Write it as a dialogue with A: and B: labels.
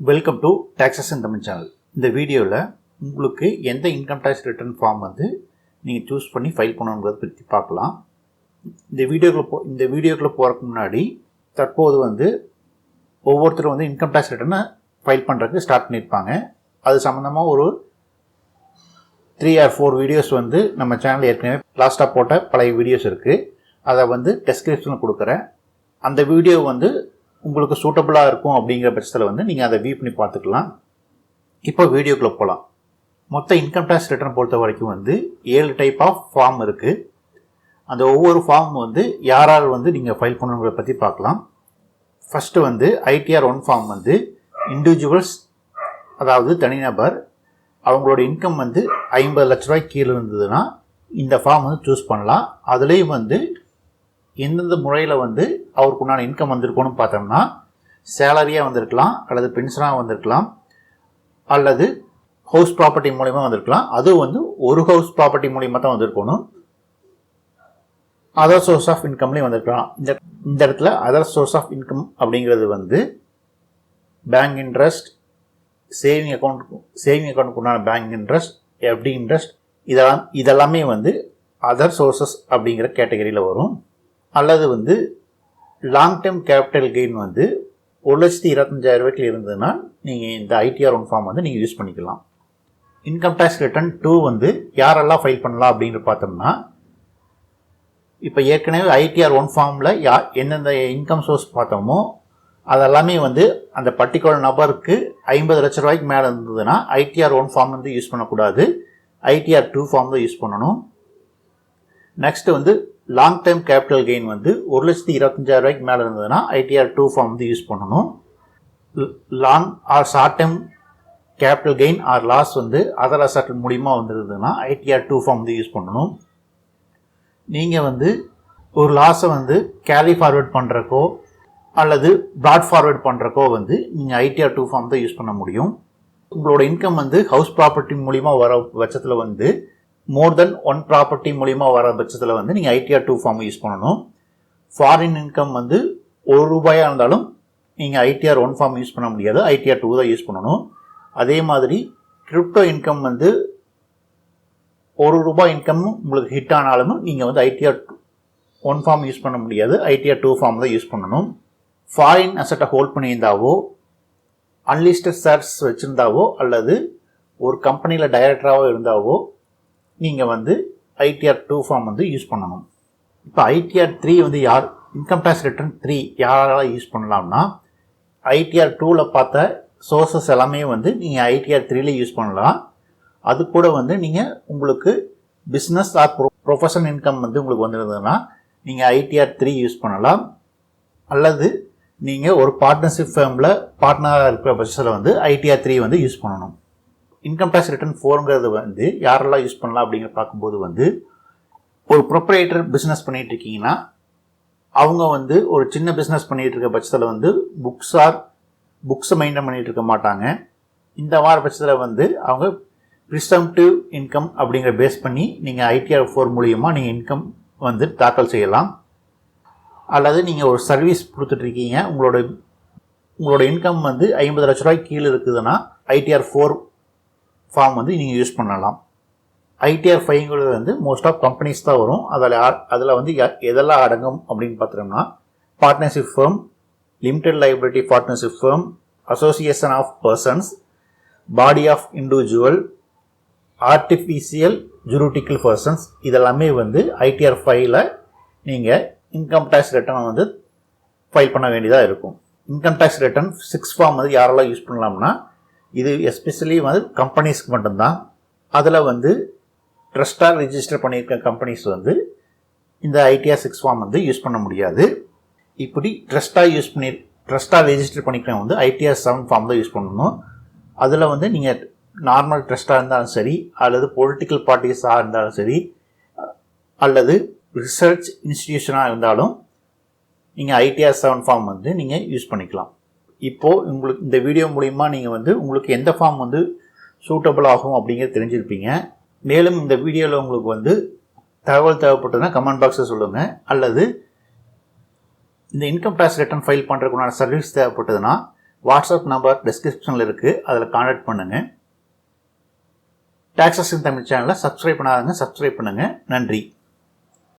A: Welcome to taxes in Tamil channel இந்த வீடியோவில் உங்களுக்கு எந்த இன்கம் டேக்ஸ் ரிட்டர்ன் ஃபார்ம் வந்து நீங்கள் சூஸ் பண்ணி ஃபைல் பண்ணணுங்கிறத பற்றி பார்க்கலாம். இந்த வீடியோக்குள்ள போ இந்த வீடியோக்குள்ளே போகிறதுக்கு முன்னாடி தற்போது வந்து ஒவ்வொருத்தரும் வந்து இன்கம் டேக்ஸ் ரிட்டர்னை ஃபைல் பண்ணுறதுக்கு ஸ்டார்ட் பண்ணியிருப்பாங்க. அது சம்மந்தமாக ஒரு த்ரீ ஆர் ஃபோர் வீடியோஸ் வந்து நம்ம சேனல் ஏற்கனவே லாஸ்ட்டாக போட்ட பழைய வீடியோஸ் இருக்குது அதை வந்து டெஸ்கிரிப்ஷனில் கொடுக்குறேன். அந்த வீடியோ வந்து உங்களுக்கு சூட்டபுளாக இருக்கும் அப்படிங்கிற பட்சத்தில் வந்து நீங்கள் அதை வியூ பண்ணி பார்த்துக்கலாம். இப்போ வீடியோக்குள்ளே போகலாம் மொத்த இன்கம் டேக்ஸ் ரிட்டர்ன் பொறுத்த வரைக்கும் வந்து ஏழு டைப் ஆஃப் ஃபார்ம் இருக்குது அந்த ஒவ்வொரு ஃபார்ம் வந்து யாரால் வந்து நீங்கள் ஃபைல் பண்ணுங்கிறத பற்றி பார்க்கலாம். ஃபஸ்ட்டு வந்து ஐடிஆர் ஒன் ஃபார்ம் வந்து இண்டிவிஜுவல்ஸ் அதாவது தனிநபர் அவங்களோட இன்கம் வந்து ஐம்பது லட்ச ரூபாய் கீழே இருந்ததுன்னா இந்த ஃபார்ம் வந்து சூஸ் பண்ணலாம். அதுலேயும் வந்து எந்தெந்த முறையில் வந்து அவருக்கு உண்டான இன்கம் வந்திருக்கும்னு பார்த்தோம்னா சேலரியாக வந்திருக்கலாம் அல்லது பென்ஷனாக வந்திருக்கலாம் அல்லது ஹவுஸ் ப்ராப்பர்ட்டி மூலிமா வந்திருக்கலாம். அதுவும் வந்து ஒரு ஹவுஸ் ப்ராப்பர்ட்டி மூலிமா தான் வந்திருக்கணும். அதர் சோர்ஸ் ஆஃப் இன்கம்லேயும் வந்திருக்கலாம். இந்த இந்த இடத்துல அதர் சோர்ஸ் ஆஃப் இன்கம் அப்படிங்கிறது வந்து bank interest saving account saving அக்கௌண்ட்டுக்கு உண்டான பேங்க் இன்ட்ரெஸ்ட் எஃப்டி இன்ட்ரெஸ்ட் இதெல்லாம் இதெல்லாமே வந்து அதர் சோர்சஸ் அப்படிங்கிற கேட்டகரியில் வரும். அல்லது வந்து லாங் டேர்ம் கேபிட்டல் கெயின் வந்து ஒரு லட்சத்தி இருபத்தஞ்சாயிரம் ரூபாய்க்கு இருந்ததுன்னா நீங்கள் இந்த ஐடிஆர் ஒன் ஃபார்ம் வந்து நீங்கள் யூஸ் பண்ணிக்கலாம். இன்கம் டேக்ஸ் ரிட்டர்ன் டூ வந்து யாரெல்லாம் ஃபைல் பண்ணலாம் அப்படின்னு பார்த்தோம்னா இப்போ ஏற்கனவே ஐடிஆர் ஒன் ஃபார்மில் யா எந்தெந்த இன்கம் சோர்ஸ் பார்த்தோமோ அதெல்லாமே வந்து அந்த பர்டிகுலர் நபருக்கு ஐம்பது லட்ச ரூபாய்க்கு மேலே இருந்ததுன்னா ஐடிஆர் ஒன் ஃபார்ம் வந்து யூஸ் பண்ணக்கூடாது. ஐடிஆர் டூ ஃபார்ம் தான் யூஸ் பண்ணணும். நெக்ஸ்ட்டு வந்து லாங் டைம் கேபிட்டல் கெயின் வந்து ஒரு லட்சத்தி இருபத்தஞ்சாயிரம் ரூபாய்க்கு மேலே இருந்ததுன்னா ஐடிஆர் டூ ஃபார்ம் வந்து யூஸ் பண்ணணும். Long or short time capital gain or loss வந்து அதர் அசட் மூலிமா வந்துருந்ததுன்னா ஐடிஆர் டூ ஃபார்ம் வந்து யூஸ் பண்ணணும். நீங்கள் வந்து ஒரு லாஸை வந்து கேரி ஃபார்வேர்ட் பண்ணுறக்கோ அல்லது ப்ராட் ஃபார்வேர்ட் பண்ணுறக்கோ வந்து நீங்கள் ஐடிஆர் டூ ஃபார்ம் தான் யூஸ் பண்ண முடியும். உங்களோட இன்கம் வந்து ஹவுஸ் ப்ராப்பர்ட்டி மூலிமா வர பட்சத்தில் வந்து மோர் தென் ஒன் ப்ராப்பர்ட்டி மூலிமா வர பட்சத்தில் வந்து நீங்கள் ஐடிஆர் டூ ஃபார்ம் யூஸ் பண்ணணும். ஃபாரின் இன்கம் வந்து ஒரு ரூபாயாக இருந்தாலும் நீங்கள் ஐடிஆர் ஒன் ஃபார்ம் யூஸ் பண்ண முடியாது. ஐடிஆர் டூ தான் யூஸ் பண்ணணும். அதே மாதிரி கிரிப்டோ இன்கம் வந்து ஒரு ரூபாய் இன்கம் உங்களுக்கு ஹிட் ஆனாலும் நீங்கள் வந்து ஐடிஆர் ஒன் ஃபார்ம் யூஸ் பண்ண முடியாது. ஐடிஆர் டூ ஃபார்ம் தான் யூஸ் பண்ணணும். ஃபாரின் அசட்டை ஹோல்ட் பண்ணியிருந்தாவோ அன்லிஸ்டட் ஷேர்ஸ் வச்சுருந்தாவோ அல்லது ஒரு கம்பெனியில் டைரக்டராகவோ இருந்தாவோ நீங்கள் வந்து ஐடிஆர் டூ ஃபார்ம் வந்து யூஸ் பண்ணணும். இப்போ ஐடிஆர் த்ரீ வந்து யார்? இன்கம் டேக்ஸ் ரிட்டர்ன் த்ரீ யாரால் யூஸ் பண்ணலாம்னா ஐடிஆர் டூவில் பார்த்த சோர்சஸ் எல்லாமே வந்து நீங்கள் ஐடிஆர் த்ரீல யூஸ் பண்ணலாம். அது கூட வந்து நீங்கள் உங்களுக்கு business or pro professional income வந்து உங்களுக்கு வந்துருந்ததுன்னா நீங்கள் ஐடிஆர் த்ரீ யூஸ் பண்ணலாம். அல்லது நீங்கள் ஒரு பார்ட்னர்ஷிப் ஃபேமில் பார்ட்னராக இருக்கிற பட்சத்தில் வந்து ஐடிஆர் த்ரீ வந்து யூஸ் பண்ணணும். இன்கம் டேக்ஸ் ரிட்டர்ன் ஃபோருங்கிறது வந்து யாரெல்லாம் யூஸ் பண்ணலாம் அப்படிங்கிற பார்க்கும்போது வந்து ஒரு ப்ரொப்ரேட்டர் பிஸ்னஸ் பண்ணிகிட்டு இருக்கீங்கன்னா அவங்க வந்து ஒரு சின்ன பிஸ்னஸ் பண்ணிகிட்டு இருக்க பட்சத்தில் வந்து புக்ஸ் ஆர் புக்ஸை மெயின்டைன் பண்ணிகிட்டு இருக்க மாட்டாங்க. இந்த வார பட்சத்தில் வந்து அவங்க ப்ரிசம்டிவ் இன்கம் அப்படிங்கிற பேஸ் பண்ணி நீங்கள் ஐடிஆர் ஃபோர் மூலியமாக நீங்கள் இன்கம் வந்து தாக்கல் செய்யலாம். அல்லது நீங்கள் ஒரு சர்வீஸ் கொடுத்துட்ருக்கீங்க உங்களோட உங்களோட இன்கம் வந்து ஐம்பது லட்ச ரூபாய்க்கு கீழே இருக்குதுன்னா ஐடிஆர் ஃபோர் ஃபார்ம் வந்து நீங்கள் யூஸ் பண்ணலாம். ஐடிஆர் ஃபைவ்ங்கிறது வந்து மோஸ்ட் ஆஃப் கம்பெனிஸ் தான் வரும். அதில் அதில் வந்து எதெல்லாம் அடங்கும் அப்படின்னு பார்த்தோம்னா partnership firm limited liability partnership firm association of persons body of individual artificial juridical persons இதெல்லாமே வந்து ஐடிஆர் ஃபைவ்ல நீங்கள் இன்கம் டேக்ஸ் ரிட்டர்ன் வந்து ஃபைல் பண்ண வேண்டியதாக இருக்கும். Income tax return six form வந்து யாரெல்லாம் யூஸ் பண்ணலாம்னா இது எஸ்பெஷலி வந்து கம்பெனிஸ்க்கு மட்டும்தான். அதில் வந்து ட்ரஸ்டாக ரிஜிஸ்டர் பண்ணியிருக்க கம்பெனிஸ் வந்து இந்த ஐடிஆர் சிக்ஸ் ஃபார்ம் வந்து யூஸ் பண்ண முடியாது. இப்படி ட்ரஸ்ட்டாக யூஸ் பண்ணி ட்ரஸ்ட்டாக ரெஜிஸ்டர் பண்ணிக்கிறவங்க வந்து ஐடிஆர் செவன் ஃபார்ம் தான் யூஸ் பண்ணணும். அதில் வந்து நீங்கள் நார்மல் ட்ரஸ்ட்டாக இருந்தாலும் சரி அல்லது பொலிட்டிக்கல் பார்ட்டிஸாக இருந்தாலும் சரி அல்லது ரிசர்ச் இன்ஸ்டிடியூஷனாக இருந்தாலும் நீங்கள் ஐடிஆர் செவன் ஃபார்ம் வந்து நீங்கள் யூஸ் பண்ணிக்கலாம். இப்போது உங்களுக்கு இந்த வீடியோ மூலிமா நீங்கள் வந்து உங்களுக்கு எந்த ஃபார்ம் வந்து சூட்டபிள் ஆகும் அப்படிங்கிறது தெரிஞ்சிருப்பீங்க. மேலும் இந்த வீடியோவில் உங்களுக்கு வந்து தகவல் தேவைப்பட்டதுன்னா கமெண்ட் பாக்ஸில் சொல்லுங்கள் அல்லது இந்த இன்கம் டேக்ஸ் ரிட்டர்ன் ஃபைல் பண்ணுறதுக்குண்டான சர்வீஸ் தேவைப்பட்டதுன்னா வாட்ஸ்அப் நம்பர் டிஸ்கிரிப்ஷனில் இருக்குது அதில் காண்டாக்ட் பண்ணுங்கள் டாக்ஸஸ் இன் தமிழ் சேனலை சப்ஸ்கிரைப் பண்ணாதங்க சப்ஸ்கிரைப் பண்ணுங்கள் நன்றி.